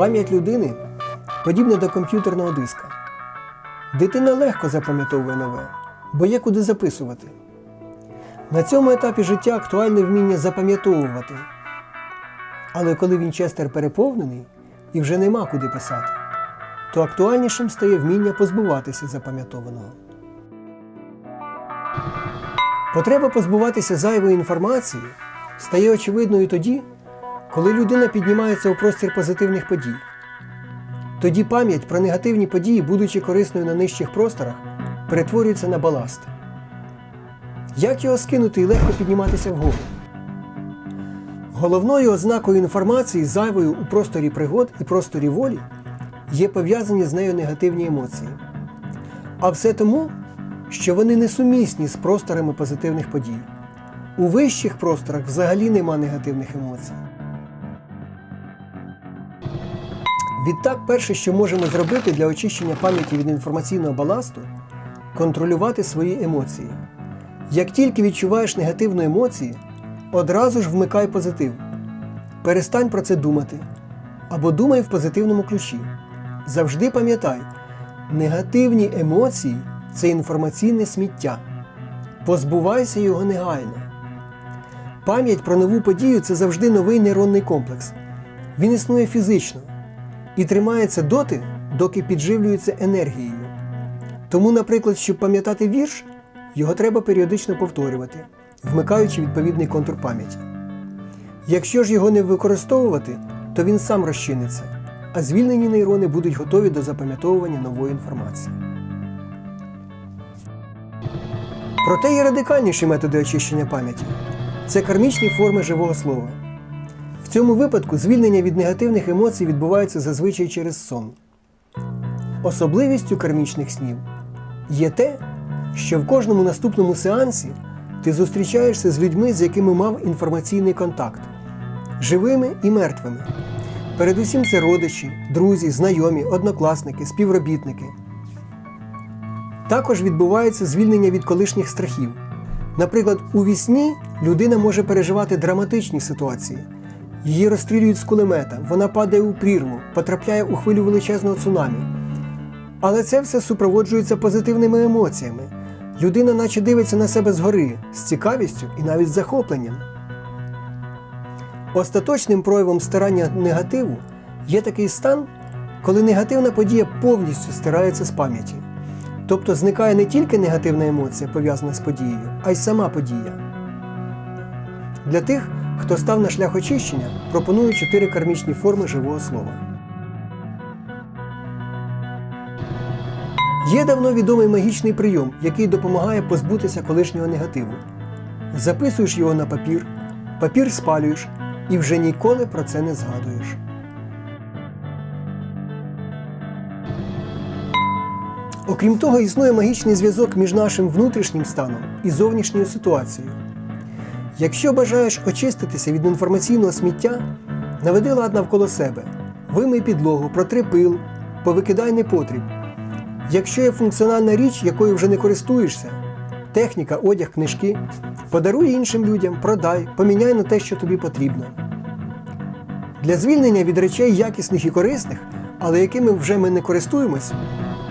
Пам'ять людини подібна до комп'ютерного диска. Дитина легко запам'ятовує нове, бо є куди записувати. На цьому етапі життя актуальне вміння запам'ятовувати. Але коли Вінчестер переповнений і вже нема куди писати, то актуальнішим стає вміння позбуватися запам'ятованого. Потреба позбуватися зайвої інформації стає очевидною тоді, коли людина піднімається у простір позитивних подій. Тоді пам'ять про негативні події, будучи корисною на нижчих просторах, перетворюється на баласт. Як його скинути і легко підніматися вгору? Головною ознакою інформації, зайвою у просторі пригод і просторі волі, є пов'язані з нею негативні емоції. А все тому, що вони несумісні з просторами позитивних подій. У вищих просторах взагалі нема негативних емоцій. Відтак, перше, що можемо зробити для очищення пам'яті від інформаційного баласту, контролювати свої емоції. Як тільки відчуваєш негативну емоцію, одразу ж вмикай позитив. Перестань про це думати. Або думай в позитивному ключі. Завжди пам'ятай, негативні емоції це інформаційне сміття. Позбувайся його негайно. Пам'ять про нову подію це завжди новий нейронний комплекс. Він існує фізично і тримається доти, доки підживлюється енергією. Тому, наприклад, щоб пам'ятати вірш, його треба періодично повторювати, вмикаючи відповідний контур пам'яті. Якщо ж його не використовувати, то він сам розчиниться, а звільнені нейрони будуть готові до запам'ятовування нової інформації. Проте є радикальніші методи очищення пам'яті це кармічні форми живого слова. В цьому випадку звільнення від негативних емоцій відбувається зазвичай через сон. Особливістю кармічних снів є те, що в кожному наступному сеансі ти зустрічаєшся з людьми, з якими мав інформаційний контакт живими і мертвими. Передусім це родичі, друзі, знайомі, однокласники, співробітники. Також відбувається звільнення від колишніх страхів. Наприклад, у вісні людина може переживати драматичні ситуації. Її розстрілюють з кулемета, вона падає у прірву, потрапляє у хвилю величезного цунамі. Але це все супроводжується позитивними емоціями. Людина наче дивиться на себе згори, з цікавістю і навіть з захопленням. Остаточним проявом стирання негативу є такий стан, коли негативна подія повністю стирається з пам'яті. Тобто зникає не тільки негативна емоція, пов'язана з подією, а й сама подія. Для тих, хто став на шлях очищення, пропоную чотири кармічні форми живого слова. Є давно відомий магічний прийом, який допомагає позбутися колишнього негативу. Записуєш його на папір, папір спалюєш і вже ніколи про це не згадуєш. Окрім того, існує магічний зв'язок між нашим внутрішнім станом і зовнішньою ситуацією. Якщо бажаєш очиститися від інформаційного сміття, наведи лад навколо себе, вимий підлогу, протри пил, повикидай непотріб. Якщо є функціональна річ, якою вже не користуєшся, техніка, одяг, книжки, подаруй іншим людям, продай, поміняй на те, що тобі потрібно. Для звільнення від речей якісних і корисних, але якими вже ми не користуємось,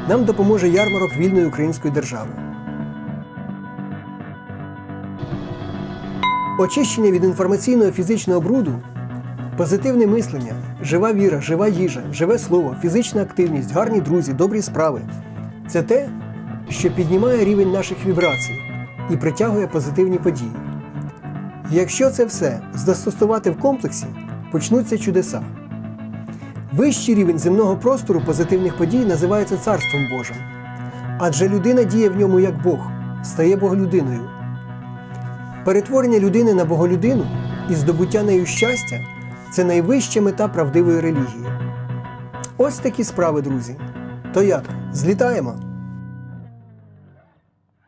нам допоможе ярмарок вільної української держави. Очищення від інформаційного фізичного бруду, позитивне мислення, жива віра, жива їжа, живе слово, фізична активність, гарні друзі, добрі справи це те, що піднімає рівень наших вібрацій і притягує позитивні події. Якщо це все застосувати в комплексі, почнуться чудеса. Вищий рівень земного простору позитивних подій називається Царством Божим. Адже людина діє в ньому як Бог, стає Боголюдиною. Перетворення людини на боголюдину і здобуття нею щастя це найвища мета правдивої релігії. Ось такі справи, друзі. То як, злітаємо?